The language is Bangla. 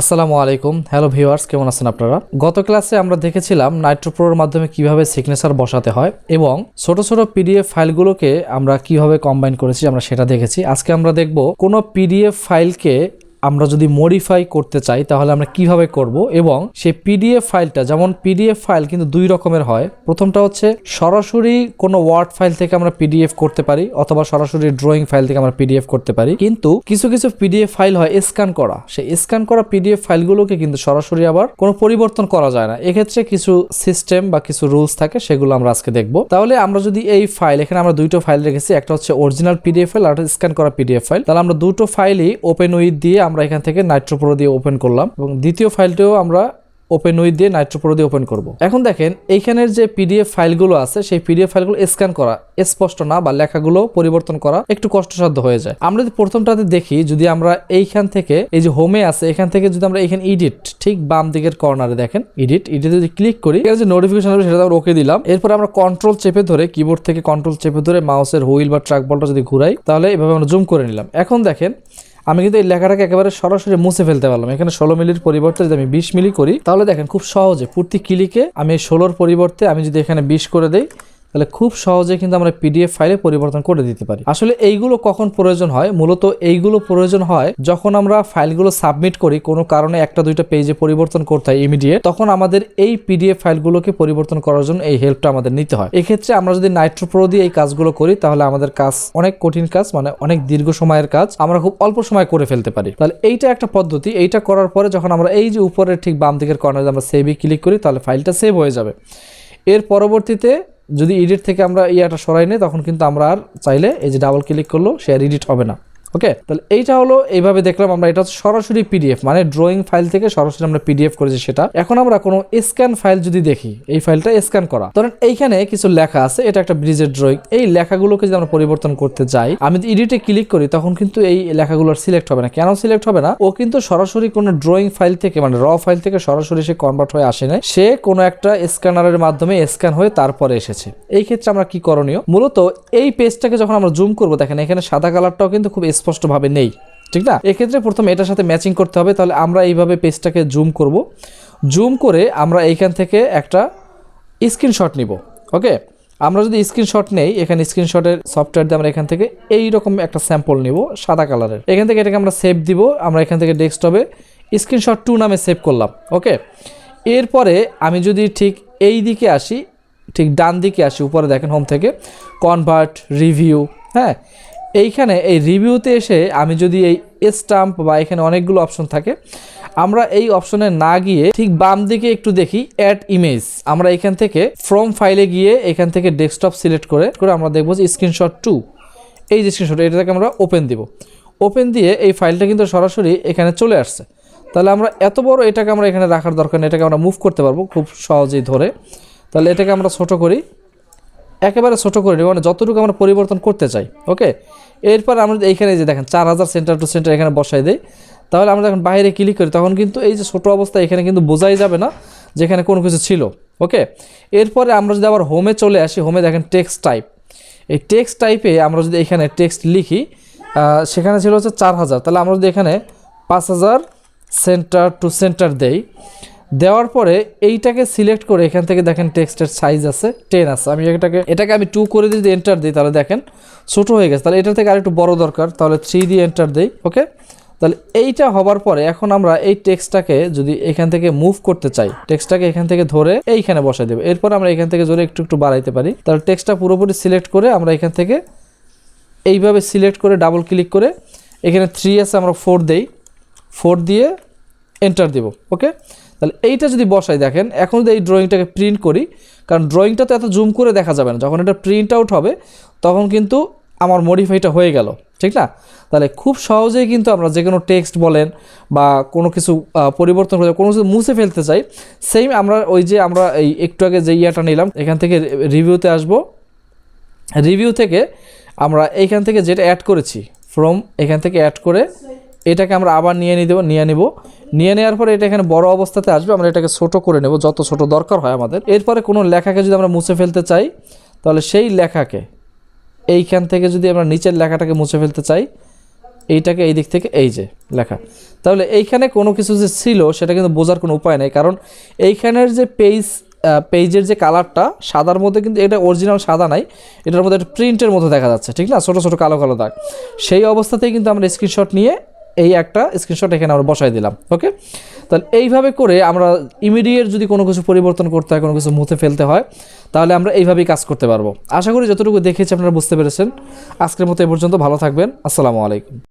আসসালামু আলাইকুম। হ্যালো ভিউয়ার্স কেমন আছেন আপনারা? গত ক্লাসে আমরা দেখেছিলাম নাইট্রোপ্রোর মাধ্যমে কীভাবে সিগনেচার বসাতে হয় এবং ছোট ছোট পিডিএফ ফাইলগুলোকে আমরা কীভাবে কম্বাইন করেছি আমরা সেটা দেখেছি। আজকে আমরা দেখব কোনো পিডিএফ ফাইলকে আমরা যদি মডিফাই করতে চাই, তাহলে আমরা কীভাবে করব? এবং সেই পিডিএফ ফাইলটা যেমন পিডিএফ ফাইল কিন্তু দুই রকমের হয়। প্রথমটা হচ্ছে সরাসরি কোনো ওয়ার্ড ফাইল থেকে আমরা পিডিএফ করতে পারি, অথবা সরাসরি ড্রয়িং ফাইল থেকে আমরা পিডিএফ করতে পারি। কিন্তু কিছু কিছু পিডিএফ ফাইল হয় স্ক্যান করা। সেই স্ক্যান করা পিডিএফ ফাইলগুলোকে কিন্তু সরাসরি আবার কোনো পরিবর্তন করা যায় না। এক্ষেত্রে কিছু সিস্টেম বা কিছু রুলস থাকে, সেগুলো আমরা আজকে দেখব। তাহলে আমরা যদি এই ফাইল এখানে আমরা দুইটো ফাইল রেখেছি। একটা হচ্ছে অরিজিনাল পিডিএফ ফাইল আর স্ক্যান করা পিডিএফ ফাইল তাহলে আমরা দুটো ফাইলই ওপেন উইথ দিয়ে আমরা এখান থেকে নাইট্রোপ্রো দিয়ে ওপেন করলাম এবং দ্বিতীয় ফাইলটিও আমরা ওপেন উইথ দিয়ে নাইট্রোপ্রো দিয়ে ওপেন করব। এখন দেখেন, এইখানের যে পিডিএফ ফাইলগুলো আছে, সেই পিডিএফ ফাইলগুলো স্ক্যান করা স্পষ্ট না বা লেখাগুলো পরিবর্তন করা একটু কষ্টসাধ্য হয়ে যায়। আমরা যদি প্রথমটাতে দেখি, যদি আমরা এইখান থেকে, এই যে হোমে আছে, এখান থেকে যদি আমরা এখানে ইডিট ঠিক বাম দিকের কর্নারে দেখেন ইডিট ইডিট যদি ক্লিক করি যে নোটিফিকেশন হবে সেটা আমরা ওকে দিলাম। এরপর আমরা কন্ট্রোল চেপে ধরে কিবোর্ড থেকে কন্ট্রোল চেপে ধরে মাউসের হুইল বা ট্রাক বলটা যদি ঘুরাই, তাহলে এভাবে আমরা জুম করে নিলাম। এখন দেখেন আমি কিন্তু এই লেখাটাকে একেবারে সরাসরি মুছে ফেলতে পারলাম। এখানে ষোলো মিলির পরিবর্তে যদি আমি বিশ মিলি করি, তাহলে দেখেন খুব সহজে প্রতি ক্লিকে আমি ষোলোর পরিবর্তে আমি যদি এখানে বিশ করে দেই তাহলে খুব সহজে কিন্তু আমরা পিডিএফ ফাইলে পরিবর্তন করে দিতে পারি। আসলে এইগুলো কখন প্রয়োজন হয়? মূলত এইগুলো প্রয়োজন হয় যখন আমরা ফাইলগুলো সাবমিট করি, কোনো কারণে একটা দুইটা পেজে পরিবর্তন করতে হয় ইমিডিয়েট তখন আমাদের এই পিডিএফ ফাইলগুলোকে পরিবর্তন করার জন্য এই হেল্পটা আমাদের নিতে হয়। এক্ষেত্রে আমরা যদি নাইট্রো প্রো দিয়ে এই কাজগুলো করি, তাহলে আমাদের কাজ অনেক কঠিন কাজ মানে অনেক দীর্ঘ সময়ের কাজ। আমরা খুব অল্প সময় করে ফেলতে পারি। তাহলে এইটা একটা পদ্ধতি। এইটা করার পরে যখন আমরা এই যে উপরের ঠিক বাম দিকের কর্নারে আমরা সেভে ক্লিক করি, তাহলে ফাইলটা সেভ হয়ে যাবে। এর পরবর্তীতে যদি এডিট থেকে আমরা ইয়াটা সরাই নিই, তখন কিন্তু আমরা আর চাইলে এই যে ডাবল ক্লিক করল সে আর এডিট হবে না। ওকে? তাহলে এইটা হলো, এইভাবে দেখলাম আমরা, এটা সরাসরি পিডিএফ মানে ড্রয়িং ফাইল থেকে সরাসরি আমরা পিডিএফ করেছি সেটা। এখন আমরা কোনো স্ক্যান ফাইল যদি দেখি, এই ফাইলটা স্ক্যান করা। ধরেন এইখানে কিছু লেখা আছে, এটা একটা ব্রিজের ড্রয়িং এই লেখাগুলোকে যদি আমরা পরিবর্তন করতে যাই, আমি যদি এডিটে ক্লিক করি, তখন কিন্তু এই লেখাগুলোর সিলেক্ট হবে না। কেন সিলেক্ট হবে না? ও কিন্তু সরাসরি কোনো ড্রয়িং ফাইল থেকে মানে র ফাইল থেকে সরাসরি সে কনভার্ট হয়ে আসে না সে কোনো একটা স্ক্যানারের মাধ্যমে স্ক্যান হয়ে তারপরে এসেছে। এই ক্ষেত্রে আমরা কি করণীয়? মূলত এই পেজটাকে যখন আমরা জুম করব, দেখেন এখানে সাদা কালারটাও কিন্তু খুব স্পষ্টভাবে নেই, ঠিক না? এক্ষেত্রে প্রথমে এটার সাথে ম্যাচিং করতে হবে, তাহলে আমরা এইভাবে পেজটাকে জুম করব। জুম করে আমরা এইখান থেকে একটা স্ক্রিনশট নিব ওকে আমরা যদি স্ক্রিনশট নেই, এখানে স্ক্রিনশটের সফটওয়্যার দিয়ে আমরা এখান থেকে এই রকম একটা স্যাম্পল নিব, সাদা কালারের এখান থেকে এটাকে আমরা সেভ দিব, আমরা এখান থেকে ডেস্কটপে স্ক্রিনশট টু নামে সেভ করলাম ওকে এরপরে আমি যদি ঠিক এই দিকে আসি, ঠিক ডান দিকে আসি, উপরে দেখেন হোম থেকে কনভার্ট রিভিউ হ্যাঁ? এইখানে এই রিভিউতে এসে আমি যদি এই স্টাম্প বা এখানে অনেকগুলো অপশন থাকে, আমরা এই অপশনে না গিয়ে ঠিক বাম দিকে একটু দেখি অ্যাড ইমেজ আমরা এখান থেকে ফ্রম ফাইলে গিয়ে এখান থেকে ডেস্কটপ সিলেক্ট করে করে আমরা দেখব যে স্ক্রিনশট টু এই যে স্ক্রিনশট এটাকে আমরা ওপেন দিব। ওপেন দিয়ে এই ফাইলটা কিন্তু সরাসরি এখানে চলে আসছে। তাহলে আমরা এত বড় এটাকে আমরা এখানে রাখার দরকার নেই, এটাকে আমরা মুভ করতে পারব খুব সহজেই ধরে। তাহলে এটাকে আমরা ছোট করি। একেবারে ছোট করে নিই মানে যতটুকু আমরা পরিবর্তন করতে চাই, ওকে? এরপর আমরা এইখানে যে দেখেন, চার হাজার সেন্টার টু সেন্টার এখানে বসাই দেই। তাহলে আমরা যখন বাইরে ক্লিক করি, তখন কিন্তু এই যে ছোট অবস্থা এখানে কিন্তু বোঝাই যাবে না যেখানে কোনো কিছু ছিল, ওকে? এরপরে আমরা যদি আবার হোমে চলে আসি হোমে দেখেন টেক্সট টাইপ এই টেক্সট টাইপে আমরা যদি এখানে টেক্সট লিখি সেখানে ছিল হচ্ছে চার হাজার। তাহলে আমরা যদি এখানে পাঁচ হাজার সেন্টার টু সেন্টার দেই দেওয়ার পরে এইটাকে সিলেক্ট করে এখান থেকে দেখেন টেক্সটের সাইজ আছে টেন আছে। আমি এটাকে এটাকে আমি টু করে যদি এন্টার দিই তাহলে দেখেন ছোটো হয়ে গেছে। তাহলে এটা থেকে আরেকটু বড় দরকার, তাহলে থ্রি দিয়ে এন্টার দিই ওকে তাহলে এইটা হবার পরে এখন আমরা এই টেক্সটটাকে যদি এখান থেকে মুভ করতে চাই টেক্সটটাকে এখান থেকে ধরে এইখানে বসাই দেবো। এরপর আমরা এখান থেকে জোরে একটু একটু বাড়াইতে পারি। তাহলে টেক্সটটা পুরোপুরি সিলেক্ট করে আমরা এখান থেকে এইভাবে সিলেক্ট করে ডাবল ক্লিক করে এখানে থ্রি আছে, আমরা ফোর দেই। ফোর দিয়ে এন্টার দেব ওকে তাহলে এইটা যদি বসাই দেখেন, এখন যদি এই ড্রয়িংটাকে প্রিন্ট করি, কারণ ড্রয়িংটা তো এত জুম করে দেখা যাবে না, যখন এটা প্রিন্ট আউট হবে, তখন কিন্তু আমার মডিফাইটা হয়ে গেল, ঠিক না? তাহলে খুব সহজেই কিন্তু আমরা যে কোনো টেক্সট বলেন বা কোনো কিছু পরিবর্তন করে কোনো কিছু মুছে ফেলতে চাই সেম আমরা ওই যে আমরা এই একটু আগে যে ইয়াটা নিলাম, এখান থেকে রিভিউতে আসব। রিভিউ থেকে আমরা এইখান থেকে যেটা অ্যাড করেছি ফ্রম এখান থেকে অ্যাড করে এটাকে আমরা আবার নিয়ে নিয়ে দেবো, নিয়ে নিব। নিয়ে নেওয়ার পরে এটা এখানে বড় অবস্থাতে আসবে, আমরা এটাকে ছোট করে নেব, যত ছোট দরকার হয় আমাদের। এরপরে কোনো লেখাকে যদি আমরা মুছে ফেলতে চাই, তাহলে সেই লেখাকে, এইখান থেকে যদি আমরা নিচের লেখাটাকে মুছে ফেলতে চাই, এইটাকে এই দিক থেকে, এই যে লেখা। তাহলে এইখানে কোনো কিছু যে ছিল, সেটা কিন্তু বোঝার কোনো উপায় নেই, কারণ এইখানের যে পেজ পেজের যে কালারটা, সাদার মধ্যে কিন্তু এটা অরিজিনাল সাদা নাই, এটার মধ্যে একটা প্রিন্টের মতো দেখা যাচ্ছে, ঠিক না? ছোটো ছোটো, কালো কালো দাগ। সেই অবস্থাতেই কিন্তু আমরা স্ক্রিনশট নিয়ে এই একটা স্ক্রিনশট এখানে আমরা বসাই দিলাম ওকে তাহলে এইভাবে করে আমরা ইমিডিয়েট যদি কোনো কিছু পরিবর্তন করতে হয়, কোনো কিছু মুছে ফেলতে হয়, তাহলে আমরা এইভাবেই কাজ করতে পারব। আশা করি যতটুকু দেখেছি আপনারা বুঝতে পেরেছেন। আজকের মতো এ পর্যন্ত ভালো থাকবেন। আসসালামু আলাইকুম।